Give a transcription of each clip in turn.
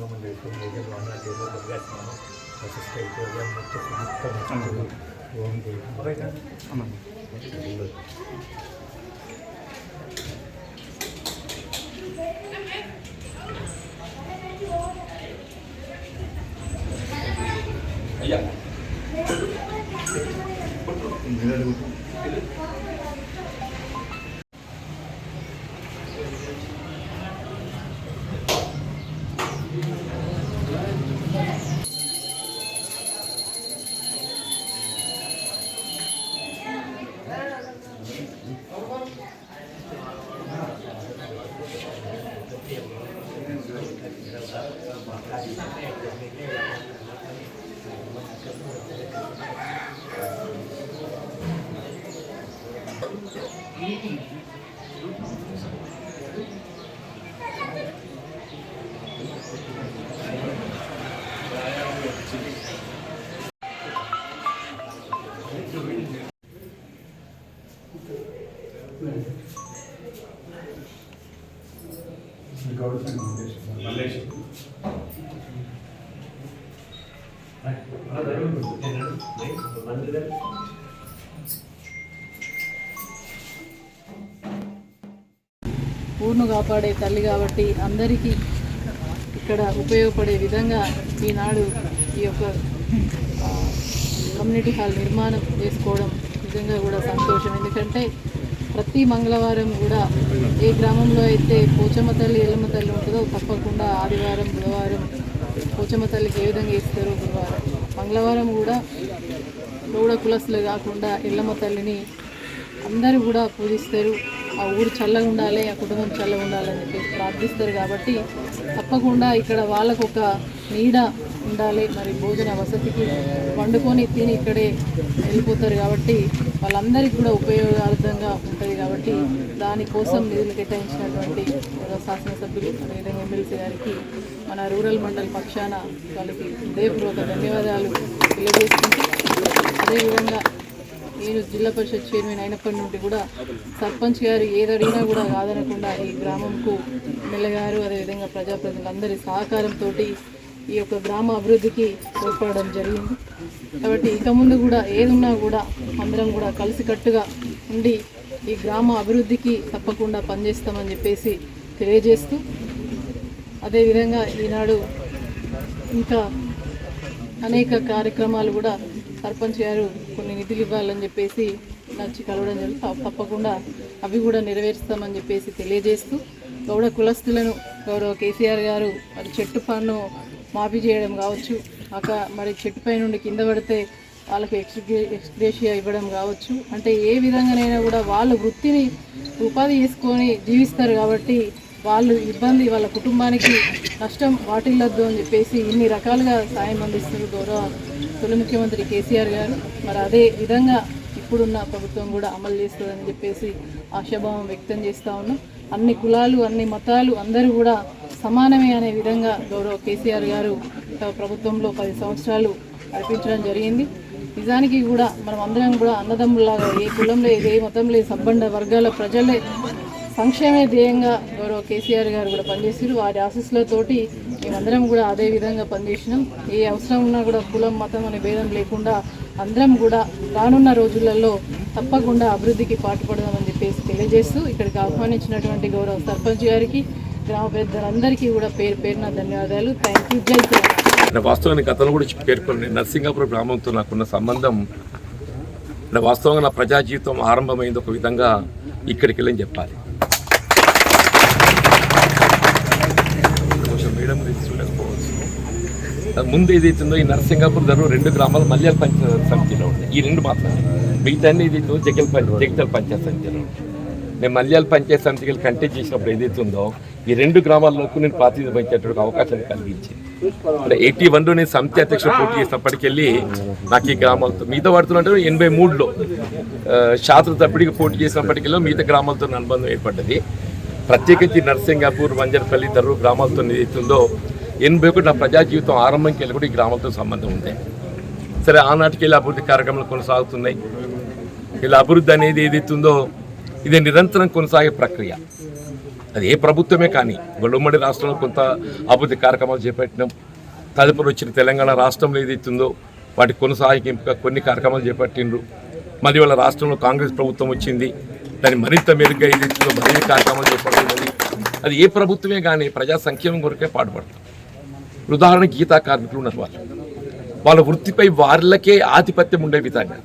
సాంగమండలి నిజం అన్నదేవ వశిష్ఠైశ్వర్యం ముక్త సుముక్తం ఓం ఊరును కాపాడే తల్లి కాబట్టి అందరికీ ఇక్కడ ఉపయోగపడే విధంగా ఈనాడు ఈ యొక్క కమ్యూనిటీ హాల్ నిర్మాణం చేసుకోవడం నిజంగా కూడా సంతోషం. ఎందుకంటే ప్రతి మంగళవారం కూడా ఏ గ్రామంలో అయితే పోచమ్మ తల్లి ఎల్లమ్మ తల్లి ఉంటుందో తప్పకుండా ఆదివారం బుధవారం పోచమ్మ తల్లికి ఏ విధంగా ఇస్తారో గురువారం. మంగళవారం కూడా గౌడ కులస్తులు కాకుండా ఎల్లమ్మ తల్లిని అందరూ కూడా పూజిస్తారు. ఆ ఊరు చల్లగా ఉండాలి ఆ కుటుంబం చల్లగా ఉండాలని చెప్పి ప్రార్థిస్తారు కాబట్టి తప్పకుండా ఇక్కడ వాళ్ళకు ఒక నీడ ఉండాలి మరి భోజన వసతికి వండుకొని తిని ఇక్కడే వెళ్ళిపోతారు కాబట్టి వాళ్ళందరికీ కూడా ఉపయోగార్థంగా ఉంటుంది కాబట్టి దానికోసం నిధులు కేటాయించినటువంటి శాసనసభ్యులు అదేవిధంగా ఎమ్మెల్సీ గారికి మన రూరల్ మండల్ పక్షాన వాళ్ళకి హృదయపూర్వక ధన్యవాదాలు తెలియజేసుకుంటూ అదేవిధంగా జిల్లా పరిషత్ చైర్మన్ అయినప్పటి నుండి కూడా సర్పంచ్ గారు ఏది అడిగినా కూడా కాదనకుండా ఈ గ్రామంకు మెల్లగారు అదేవిధంగా ప్రజాప్రతినిధులందరి సహకారంతో ఈ యొక్క గ్రామ అభివృద్ధికి తోడ్పడడం జరిగింది. కాబట్టి ఇక ముందు కూడా ఏదున్నా కూడా అందరం కూడా కలిసికట్టుగా ఉండి ఈ గ్రామ అభివృద్ధికి తప్పకుండా పనిచేస్తామని చెప్పేసి తెలియజేస్తూ అదేవిధంగా ఈనాడు ఇంకా అనేక కార్యక్రమాలు కూడా సర్పంచ్ గారు కొన్ని నిధులు ఇవ్వాలని చెప్పేసి నచ్చి కలవడం జరుగుతుంది తప్పకుండా అవి కూడా నెరవేరుస్తామని చెప్పేసి తెలియజేస్తూ గౌడ కులస్తులను గౌరవ కేసీఆర్ గారు మరి చెట్టు పన్ను మాఫీ చేయడం కావచ్చు అక్క మరి చెట్టు పై నుండి కింద పడితే వాళ్ళకి ఎక్స్గ్రే ఎక్స్గ్రేషియా ఇవ్వడం కావచ్చు అంటే ఏ విధంగానైనా కూడా వాళ్ళ వృత్తిని ఉపాధి చేసుకొని జీవిస్తారు కాబట్టి వాళ్ళు ఇబ్బంది వాళ్ళ కుటుంబానికి నష్టం వాటిల్లొద్దు అని చెప్పేసి ఇన్ని రకాలుగా సాయం అందిస్తున్నారు గౌరవ తొలి ముఖ్యమంత్రి కేసీఆర్ గారు. మరి అదే విధంగా ఇప్పుడున్న ప్రభుత్వం కూడా అమలు చేస్తుందని చెప్పేసి ఆశాభావం వ్యక్తం చేస్తూ ఉన్నాం. అన్ని కులాలు అన్ని మతాలు అందరూ కూడా సమానమే అనే విధంగా గౌరవ కేసీఆర్ గారు ప్రభుత్వంలో పది సంవత్సరాలు నడిపించడం జరిగింది. నిజానికి కూడా మనం అందరం కూడా అన్నదమ్ములాగా ఏ కులంలో ఏ మతంలో ఏ సబ్బండ వర్గాల ప్రజలే సంక్షేమే ధ్యేయంగా గౌరవ కేసీఆర్ గారు కూడా పనిచేసారు వారి ఆశీస్సులతోటి మేమందరం కూడా అదే విధంగా పనిచేసినాం. ఏ అవసరం ఉన్నా కూడా కులం మతం అనే భేదం లేకుండా అందరం కూడా రానున్న రోజులలో తప్పకుండా అభివృద్ధికి పాటుపడదామని చెప్పేసి తెలియజేస్తూ ఇక్కడికి ఆహ్వానించినటువంటి గౌరవ సర్పంచ్ గారికి గ్రామ పెద్దలందరికీ కూడా పేరు పేరున ధన్యవాదాలు. థ్యాంక్ యూ జై వాస్తవానికి గతంలో కూడా పేర్కొంది నర్సింగాపురం గ్రామంతో నాకున్న సంబంధం వాస్తవంగా నా ప్రజా జీవితం ఆరంభమైంది ఒక విధంగా ఇక్కడికి వెళ్ళని చెప్పాలి. కొంచెం ఇది చూడకపోవచ్చు. అది ముందు ఏదైతుందో ఈ నరసింగాపూర్ ధర రెండు గ్రామాలు మల్యాల పంచాయత్ సమితిలో ఉన్నాయి. ఈ రెండు మాత్రమే. మిగతా ఏదైతే జగల్ పంచ జగితల పంచాయత్ సమితిలో నేను మల్యాల పంచాయత్ సమితికి వెళ్ళి కంటెక్ట్ చేసినప్పుడు ఏదైతే ఉందో ఈ రెండు గ్రామాల్లోకి నేను ప్రాతినిధ్యం వహించేటువంటి అవకాశం కలిగించింది. అంటే ఎయిటీ వన్లో నేను సమితి అధ్యక్షుడు పోటీ చేసినప్పటికెళ్ళి నాకు ఈ గ్రామాలతో మిగతా వాడుతున్నట్టు ఎనభై మూడులో శాస్త్ర తప్పిడికి పోటీ చేసినప్పటికెళ్ళి మిగతా గ్రామాలతో అనుబంధం ఏర్పడ్డది. ప్రత్యేకించి నర్సింగాపూర్ వంజర్పల్లి దర్రు గ్రామాలతో ఏదైతుందో ఎనభై ఒకటి నా ప్రజా జీవితం ఆరంభంకి వెళ్ళి కూడా ఈ గ్రామాలతో సంబంధం ఉంది. సరే ఆనాటికి వెళ్ళి అభివృద్ధి కార్యక్రమాలు కొనసాగుతున్నాయి. ఇలా అభివృద్ధి అనేది ఏదైతుందో ఇది నిరంతరం కొనసాగే ప్రక్రియ. అది ఏ ప్రభుత్వమే కానీ ఇప్పుడు ఉమ్మడి రాష్ట్రంలో కొంత అభివృద్ధి కార్యక్రమాలు చేపట్టినాం. తదుపరి వచ్చిన తెలంగాణ రాష్ట్రంలో ఏదైతుందో వాటి కొనసాగింపుగా కొన్ని కార్యక్రమాలు చేపట్టిండ్రు. మళ్ళీ వాళ్ళ రాష్ట్రంలో కాంగ్రెస్ ప్రభుత్వం వచ్చింది. దాన్ని మరింత మెరుగ్గా ఏదైతుందో మరిన్ని కార్యక్రమాలు చేపడుతున్నది అది ఏ ప్రభుత్వమే కానీ ప్రజా సంక్షేమం కొరకే పాటుపడతాం ఉదాహరణ గీతా కార్మికులు ఉన్నారు వాళ్ళు. వాళ్ళ వృత్తిపై వాళ్ళకే ఆధిపత్యం ఉండే విధంగా.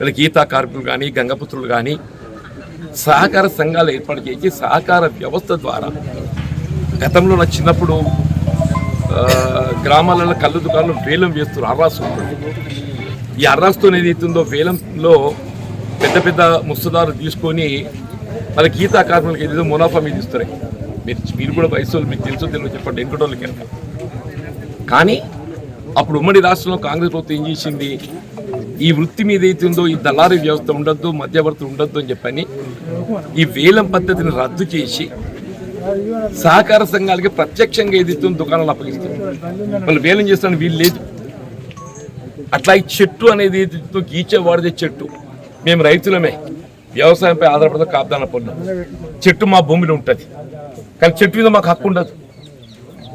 ఇలా గీతా కార్మికులు కానీ గంగపుత్రులు కానీ సహకార సంఘాలు ఏర్పాటు చేసి సహకార వ్యవస్థ ద్వారా గతంలో నా చిన్నప్పుడు గ్రామాలలో కళ్ళు దుకాణంలో వేలం వేస్తారు అర్రాసు. ఉంటుంది. ఈ అర్రాసుతో ఏదైతుందో వేలంలో పెద్ద పెద్ద ముస్తుదారు తీసుకొని వాళ్ళ గీత కార్మికులకి ఏదో మునాఫా మీద ఇస్తున్నాయి మీరు మీరు కూడా వయసు మీకు తెలుసు తెలుగు చెప్పండి. ఎంకటోళ్ళకి కానీ అప్పుడు ఉమ్మడి రాష్ట్రంలో కాంగ్రెస్ ప్రభుత్వం ఏం చేసింది? ఈ వృత్తి మీద అయితే ఉందో ఈ దళారీ వ్యవస్థ ఉండొద్దు మధ్యవర్తులు ఉండొద్దు అని చెప్పని ఈ వేలం పద్ధతిని రద్దు చేసి సహకార సంఘాలకి ప్రత్యక్షంగా ఏదైతే దుకాణాలు అప్పగిస్తుంది వాళ్ళు వేలం చేస్తాను వీలు లేదు. అట్లా ఈ చెట్టు అనేది ఏదైతే గీచే వాడిదే చెట్టు. మేము రైతులమే. వ్యవసాయంపై ఆధారపడితే కాపుదాన పొందాం చెట్టు మా భూమిలో ఉంటుంది. కానీ చెట్టు మీద మాకు హక్కు ఉండదు.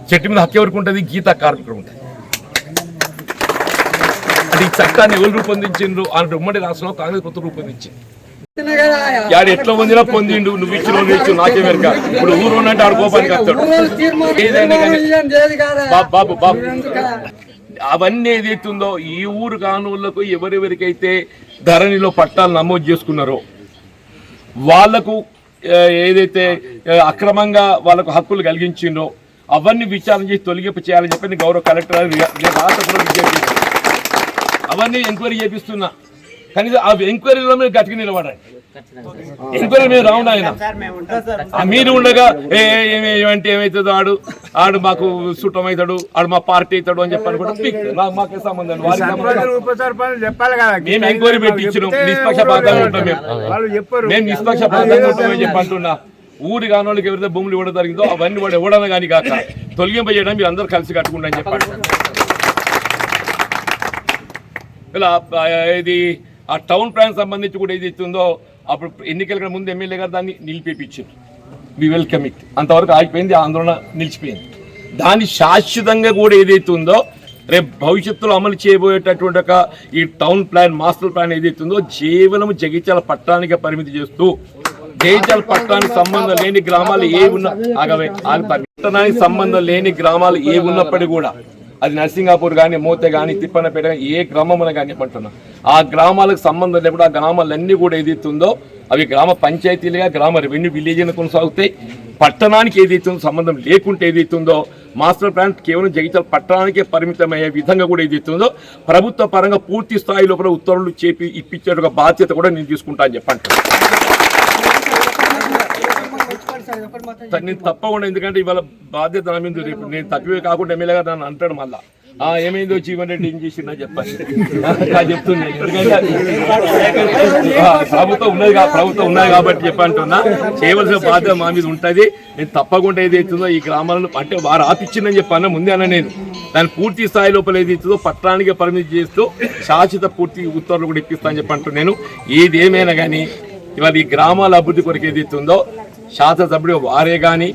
చెట్టు మీద హక్కు ఎవరికి ఉంటుంది? గీతా కార్మికుడు ఉంటుంది. అది ఈ చట్టాన్ని ఎవరు రూపొందించిండ్రు? అని ఉమ్మడి రాష్ట్రంలో కాంగ్రెస్ ప్రభుత్వం రూపొందించింది. యాడు ఎట్లా పొందినా పొందిండు. నువ్వు ఇచ్చిన నువ్వు ఇచ్చు నాకే వెనక. ఇప్పుడు ఊరు అంటే ఆడు కోపానికి వస్తాడు. ఏదైనా బాబు బాబు బాబు. అవన్నీ ఏదైతుందో ఈ ఊరు కానువులకు ఎవరెవరికైతే ధరణిలో పట్టాలు నమోదు చేసుకున్నారో వాళ్ళకు ఏదైతే అక్రమంగా వాళ్ళకు హక్కులు కలిగించిందో అవన్నీ విచారణ చేసి తొలగింపు చేయాలని చెప్పి గౌరవ కలెక్టర్ గారు విజ్ఞప్తి అవన్నీ ఎంక్వైరీ చేపిస్తున్నా. కనీసం ఆ ఎంక్వైరీలో మీరు గట్టిగా నిలబడండి ఎంక్వైరీ మీరు రావును ఆయన ఆ మీరు ఉండగా ఏమంటే ఏమవుతుందో ఆడు ఆడు మాకు సుట్టం అవుతాడు ఆడు మా పార్టీ అవుతాడు అని చెప్పని కూడా మాకే సంబంధం చెప్పాలి కదా మేము ఎంక్వైరీ పెట్టించినాం నిష్పక్షపాతంగా ఉంటాం మేము. వాళ్ళు చెప్పరు. మేము నిష్పక్షపాతంగా ఉంటామని చెప్పి అంటున్నా. ఊరి కానోళ్ళకి ఎవరైతే భూములు ఇవ్వడం జరిగిందో అవన్నీ వాడు ఇవ్వడం కానీ కాక తొలగింపజేయడం మీరు అందరూ కలిసి కట్టుకుంటా అని చెప్పండి ఇలా ఆ, ఇది ఆ టౌన్ ప్లాన్ సంబంధించి కూడా ఏది ఇస్తుందో అప్పుడు ఎన్నికల ముందు ఎమ్మెల్యే గారు దాన్ని నిలిపేపించారు వి వెల్కమ్ ఇట్ అంతవరకు ఆగిపోయింది ఆందోళన నిలిచిపోయింది. దాన్ని శాశ్వతంగా కూడా ఏదైతే ఉందో రేపు భవిష్యత్తులో అమలు చేయబోయేటటువంటి ఒక ఈ టౌన్ ప్లాన్ మాస్టర్ ప్లాన్ ఏదైతే ఉందో కేవలం జగిత్యాల పట్టణానికి పరిమితి చేస్తూ జగిత్యాల పట్టణానికి సంబంధం లేని గ్రామాలు ఏ ఉన్న ఆగవే ఆగి పట్టణానికి సంబంధం లేని గ్రామాలు ఏ ఉన్నప్పటికీ కూడా అది నర్సింగాపూర్ కానీ మోతే కానీ తిప్పనపేట కానీ ఏ గ్రామం కానీ అంటున్నా ఆ గ్రామాలకు సంబంధం లేకుండా ఆ గ్రామాలన్నీ కూడా ఏదైతుందో అవి గ్రామ పంచాయతీలుగా గ్రామ రెవెన్యూ విలేజ్ని కొనసాగుతాయి. పట్టణానికి ఏదైతుందో సంబంధం లేకుంటే ఏదైతుందో మాస్టర్ ప్లాన్ కేవలం జగిత్యాల పట్టణానికే పరిమితమయ్యే విధంగా కూడా ఏదైతుందో ప్రభుత్వ పరంగా పూర్తి స్థాయిలో కూడా ఉత్తర్వులు చేపి ఇప్పించే ఒక బాధ్యత కూడా నేను తీసుకుంటా అని చెప్పండి నేను తప్పకుండా ఎందుకంటే ఇవాళ బాధ్యత నా మీద రేపు నేను తక్కువే కాకుండా ఎమ్మెల్యే గారు నన్ను అంటాడు మళ్ళా. ఆ ఏమైందో జీవన్ రెడ్డి ఏం చేసిందా చెప్పండి. చెప్తున్నా. ప్రభుత్వం ఉన్నది ప్రభుత్వం ఉన్నది కాబట్టి చెప్పంటున్నా. చేయవలసిన బాధ్యత మా మీద ఉంటుంది. నేను తప్పకుండా ఏదైతుందో ఈ గ్రామాలను అంటే వారు ఆపిచ్చిందని చెప్పాను ముందే అన్న నేను. దాని పూర్తి స్థాయి లోపల ఏదైతుందో పట్టణానికి పరిమితి చేస్తూ శాశ్వత పూర్తి ఉత్తర్వులు కూడా ఇప్పిస్తా అని చెప్పంటూ నేను. ఏది ఏమైనా కానీ ఇవాళ ఈ గ్రామాల అభివృద్ధి కొరకు ఏదైతుందో శాసనసభ్యుడు వారే కానీ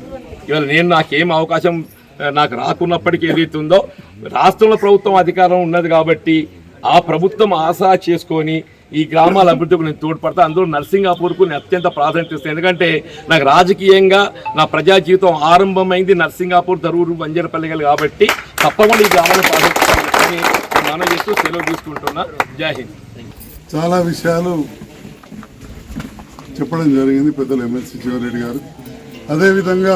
ఇవాళ నేను నాకేం అవకాశం నాకు రాకున్నప్పటికీ ఏదైతే ఉందో రాష్ట్రంలో ప్రభుత్వం అధికారం ఉన్నది కాబట్టి ఆ ప్రభుత్వం ఆసా చేసుకొని ఈ గ్రామాల అభివృద్ధికి నేను తోడ్పడతా. అందులో నర్సింగాపూర్కు నేను అత్యంత ప్రాధాన్యత ఇస్తాను ఎందుకంటే నాకు రాజకీయంగా నా ప్రజా జీవితం ఆరంభమైంది నర్సింగాపూర్ దరూరు బంజరపల్లిగలు కాబట్టి తప్పకుండా ఈ గ్రామాలను ప్రాధాన్యత మనం చేస్తూ సెలవు తీసుకుంటున్నా. జై హింద్. చాలా విషయాలు చెప్పడం జరిగింది పెద్దలు ఎమ్మెల్సీ శివరెడ్డి గారు. అదేవిధంగా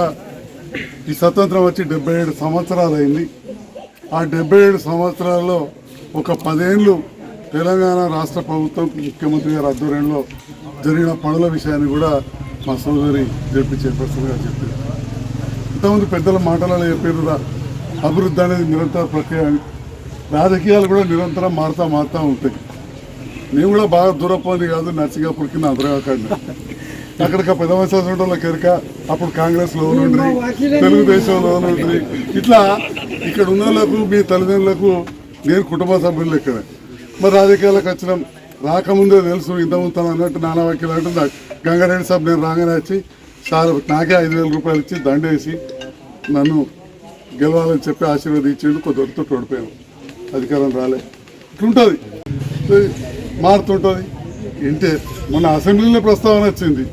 ఈ స్వతంత్రం వచ్చి డెబ్బై ఏడు సంవత్సరాలు అయింది ఆ డెబ్బై ఏడు సంవత్సరాల్లో ఒక పదేళ్ళు తెలంగాణ రాష్ట్ర ప్రభుత్వం ముఖ్యమంత్రి గారి ఆధ్వర్యంలో జరిగిన పనుల విషయాన్ని కూడా మా సోదరి జడ్పీ చైర్పర్సన్ గారు చెప్పారు. ఇంతకుముందు పెద్దల మాటలలో చెప్పారు అభివృద్ధి అనేది నిరంతర ప్రక్రియ రాజకీయాలు కూడా నిరంతరం మారుతూ మారుతూ ఉంటాయి. నేను కూడా బాగా దూరపోయింది కాదు నర్సింగాపూర్ కింద అదరకండి అక్కడికి పెద్ద వయసు కెరక అప్పుడు కాంగ్రెస్లో ఉండ్రి తెలుగుదేశంలో ఉండ్రి ఇట్లా ఇక్కడ ఉన్న వాళ్ళకు మీ తల్లిదండ్రులకు నేను కుటుంబ సభ్యులు ఇక్కడ. మరి రాజకీయాలకు వచ్చినాం. రాకముందే తెలుసు ఇంతకుముందు తను అన్నట్టు నానా వకీలు అంటున్నా గంగారెడ్డి సాబ్ నేను రాగానే వచ్చి చాలా నాకే ఐదు వేల రూపాయలు ఇచ్చి దండేసి నన్ను గెలవాలని చెప్పి ఆశీర్వదించిండు కొద్ది వరకు ఓడిపోయాను అధికారం రాలే. ఇట్లుంటుంది. మారుతుంటుంది. ఇంటే మొన్న అసెంబ్లీలో ప్రస్తావన వచ్చింది.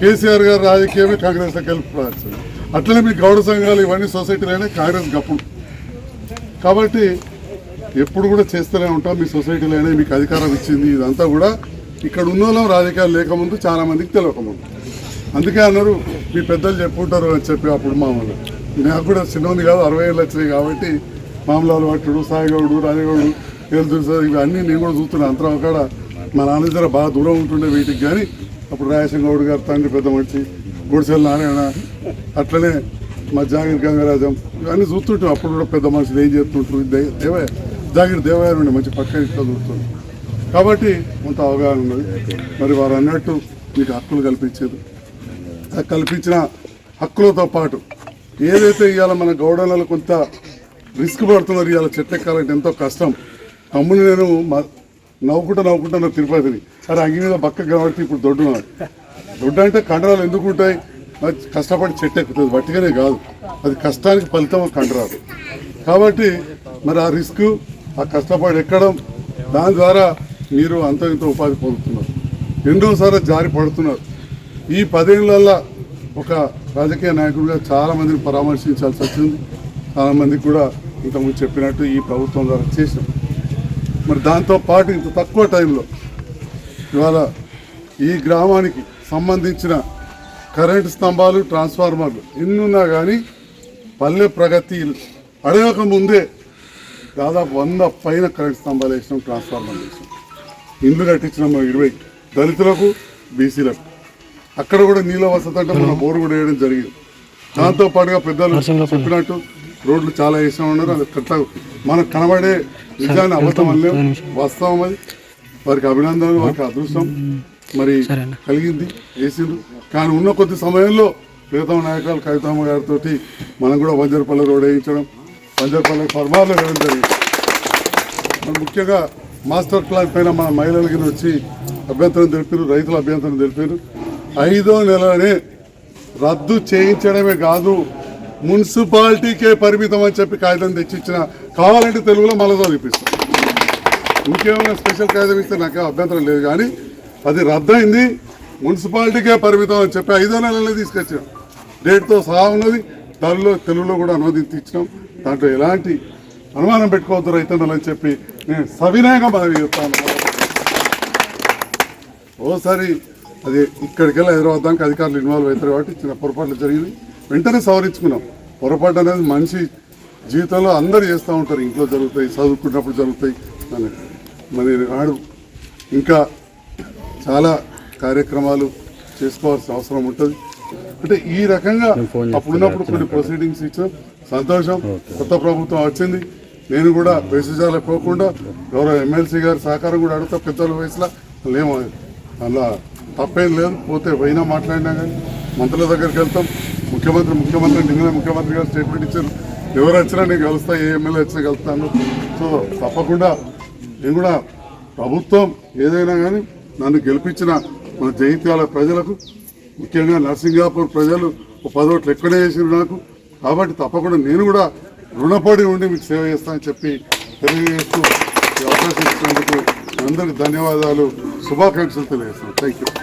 కేసీఆర్ గారు రాజకీయమే కాంగ్రెస్లో కలిపి వచ్చింది అట్లనే మీ గౌడ సంఘాలు ఇవన్నీ సొసైటీలోనే కాంగ్రెస్ గప్పుడు. కాబట్టి ఎప్పుడు కూడా చేస్తూనే ఉంటాం. మీ సొసైటీలోనే మీకు అధికారం ఇచ్చింది. ఇదంతా కూడా ఇక్కడ ఉన్న వాళ్ళం రాజకీయాలు లేకముందు చాలా మందికి తెలియకముందు అందుకే అన్నారు మీ పెద్దలు చెప్పుకుంటారు అని చెప్పి అప్పుడు మామూలు. నాకు కూడా చిన్నది కాదు అరవై ఏళ్ళు వచ్చినాయి కాబట్టి మామూలు అలవాటుడు సాయిగౌడు రాజగౌడు వెళ్తుంది సార్ ఇవన్నీ నేను కూడా చూస్తున్నాను అంతరం కాడ మా నాన్న దగ్గర బాగా దూరం ఉంటుండే వీటికి కానీ అప్పుడు రాయసింగౌడ్ గారు తండ్రి పెద్ద మనిషి గుడిసెల నారాయణ అట్లనే మా జాగిర్ గంగరాజం ఇవన్నీ చూస్తుంటాం. అప్పుడు కూడా పెద్ద మనుషులు ఏం చేస్తుంటారు? దేవయ్య జాగిరి దేవయ్య ఉండే మంచి పక్క ఇంట్లో చూస్తుంది కాబట్టి కొంత అవగాహన ఉన్నది. మరి వారు అన్నట్టు మీకు హక్కులు కల్పించారు కల్పించిన హక్కులతో పాటు ఏదైతే ఇవాళ మన గౌడలలో కొంత రిస్క్ పడుతున్నారు ఇవాళ చెట్టెక్కాలంటే ఎంతో కష్టం. తమ్ముడు నేను నవ్వుకుంటా నవ్వుకుంటా నా తిరుపతిని. అరే అంగి మీద బక్క కాబట్టి ఇప్పుడు దొడ్డు దొడ్డు అంటే కండరాలు ఎందుకు ఉంటాయి? మరి కష్టపడి చెట్టు ఎక్కుతుంది వట్టిగానే కాదు. అది కష్టానికి ఫలితం కండరాలు. కాబట్టి మరి ఆ రిస్క్ ఆ కష్టపడి ఎక్కడం దాని ద్వారా మీరు అంత ఇంత ఉపాధి పొందుతున్నారు. ఎన్నోసార్లు జారి పడుతున్నారు. ఈ పదేళ్ళల్లో ఒక రాజకీయ నాయకుడిగా చాలామందిని పరామర్శించాల్సి వచ్చింది. చాలా మందికి కూడా ఇంతకుముందు చెప్పినట్టు ఈ ప్రభుత్వం ద్వారా చేసినాం మరి దాంతో పాటు ఇంత తక్కువ టైంలో ఇవాళ ఈ గ్రామానికి సంబంధించిన కరెంటు స్తంభాలు ట్రాన్స్ఫార్మర్లు ఎన్నున్నా కానీ పల్లె ప్రగతి అడగక ముందే దాదాపు వంద పైన కరెంట్ స్తంభాలు వేసినాం ట్రాన్స్ఫార్మర్లు వేసినాం. ఇండ్లు కట్టించినాం మనం ఇరవై దళితులకు బీసీలకు. అక్కడ కూడా నీళ్ళ వసతి అంటే మన బోరు కూడా వేయడం జరిగింది. దాంతో పాటుగా పెద్దలు చెప్పినట్టు రోడ్లు చాలా వేసినా ఉన్నారు అది కట్ట మనకు కనబడే నిజాన్ని అబద్ధం అనలేం. వాస్తవం అది. వారికి అభినందనలు వారికి అదృష్టం. మరి కలిగింది వేసిండ్రు. కానీ ఉన్న కొద్ది సమయంలో ప్రీతమ నాయకులు కవితమ్మ గారితో మనం కూడా వంజరపల్లి రోడ్ వేయించడం వంజరపల్లి ఫర్మార్లు వేయడం జరిగింది. మరి ముఖ్యంగా మాస్టర్ ప్లాన్ పైన మన మహిళలకి వచ్చి అభ్యంతరం తెలిపారు రైతుల అభ్యంతరం తెలిపారు. ఐదో నెలనే రద్దు చేయించడమే కాదు మున్సిపాలిటీకే పరిమితం అని చెప్పి కాగితం తెచ్చిచ్చిన కావాలంటే తెలుగులో మళ్ళీ చదివిపిస్తాం. ఇంకేమైనా స్పెషల్ కాగితం ఇస్తే నాకు అభ్యంతరం లేదు కానీ అది రద్దయింది. మున్సిపాలిటీకే పరిమితం అని చెప్పి ఐదో నెలలే తీసుకొచ్చాం. డేట్తో సహా ఉన్నది. దానిలో తెలుగులో కూడా అనువదించి ఇచ్చినాం. దాంట్లో ఎలాంటి అనుమానం పెట్టుకోవద్దు రైతన్నలు అని చెప్పి నేను సవినయంగా మనవి చెప్తాను ఓసారి అది ఇక్కడికి వెళ్ళి హైదరాబాద్ దానికి అధికారులు ఇన్వాల్వ్ అవుతారు కాబట్టి చిన్న పొరపాట్లు జరిగింది వెంటనే సవరించుకున్నాం. పొరపాటు అనేది మనిషి జీవితంలో అందరూ చేస్తూ ఉంటారు. ఇంట్లో జరుగుతాయి చదువుకున్నప్పుడు జరుగుతాయి. అని. మరి నాడు ఇంకా చాలా కార్యక్రమాలు చేసుకోవాల్సిన అవసరం ఉంటుంది. అంటే ఈ రకంగా అప్పుడున్నప్పుడు కొన్ని ప్రొసీడింగ్స్ ఇచ్చాం. సంతోషం. కొత్త ప్రభుత్వం వచ్చింది. నేను కూడా వేసవిజాలు పోకుండా గౌరవ ఎమ్మెల్సీ గారి సహకారం కూడా అడుగుతా. పెద్దల వయసులో లేము అలా తప్పేం లేదు. పోతే పోయినా మాట్లాడినా కానీ మంత్రుల దగ్గరికి వెళ్తాం. ముఖ్యమంత్రి ముఖ్యమంత్రి నిన్న ముఖ్యమంత్రి గారు స్టేట్మెంట్ ఇచ్చారు. ఎవరు వచ్చినా నేను కలుస్తా ఏ ఎమ్మెల్యే వచ్చినా కలుస్తాను సో తప్పకుండా నేను కూడా ప్రభుత్వం ఏదైనా కానీ నన్ను గెలిపించిన మన జైత్యాల ప్రజలకు ముఖ్యంగా నర్సింగాపూర్ ప్రజలు పదోట్లు ఎక్కువనే చేసిన నాకు. కాబట్టి తప్పకుండా నేను కూడా రుణపడి ఉండి మీకు సేవ చేస్తానని చెప్పి తెలియజేస్తూ అవకాశం ఇచ్చినందుకు అందరికి ధన్యవాదాలు. శుభాకాంక్షలు తెలియజేస్తాను థ్యాంక్ యూ